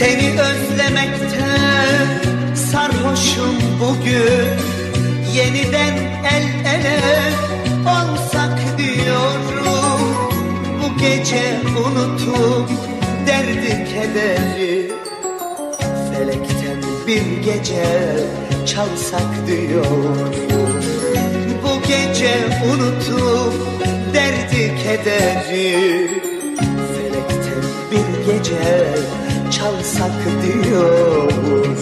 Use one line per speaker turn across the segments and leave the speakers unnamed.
Seni özlemekte sarhoşum bugün. Yeniden el ele olsak diyorum. Bu gece unutup derdi kederi. Felekten bir gece çalsak diyorum. Bu gece unutup derdi kederi. Felekten bir gece çalsak diyorum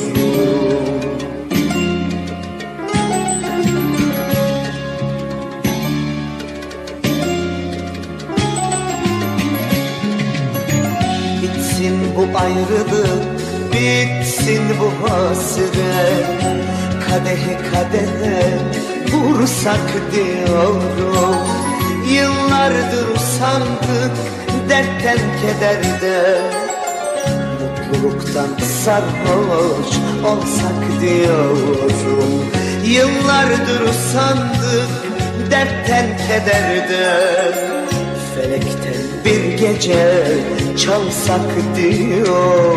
Bitsin bu ayrılık, bitsin bu hasret. Kadehe kadehe vursak diyorum Yıllardır usandık dertten kederde Mutluluktan sarhoş olsak diyorum Yıllardır usandık dertten kederden. Felekten bir gece çalsak diyorum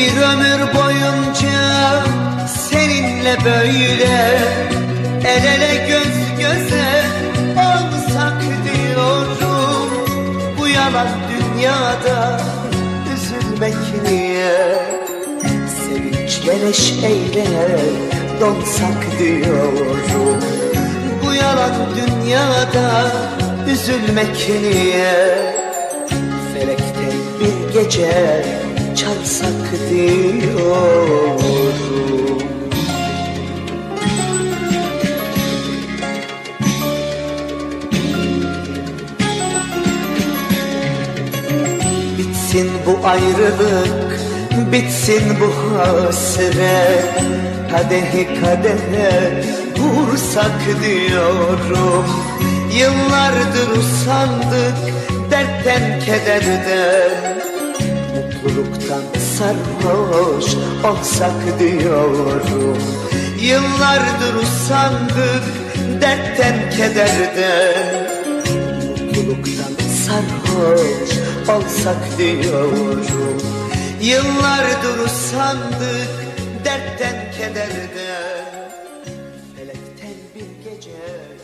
Bir ömür boyunca seninle böyle El ele göz göze olsak diyorum. Bu yalan dünyada üzülmek niye? Sevinçle neşeyle donsak diyorum. Bu yalan dünyada üzülmek niye? Felekten bir gece çalsak diyorum Bitsin bu ayrılık, bitsin bu hasret. Kadehi kadehe vursak diyorum. Yıllardır usandık dertten kederden mutluluktan sarhoş olsak diyorum. Yıllardır usandık dertten kederden. Mutluluktan sarhoş olsak diyorum. Yıllardır usandık dertten kederden. Felekten bir gece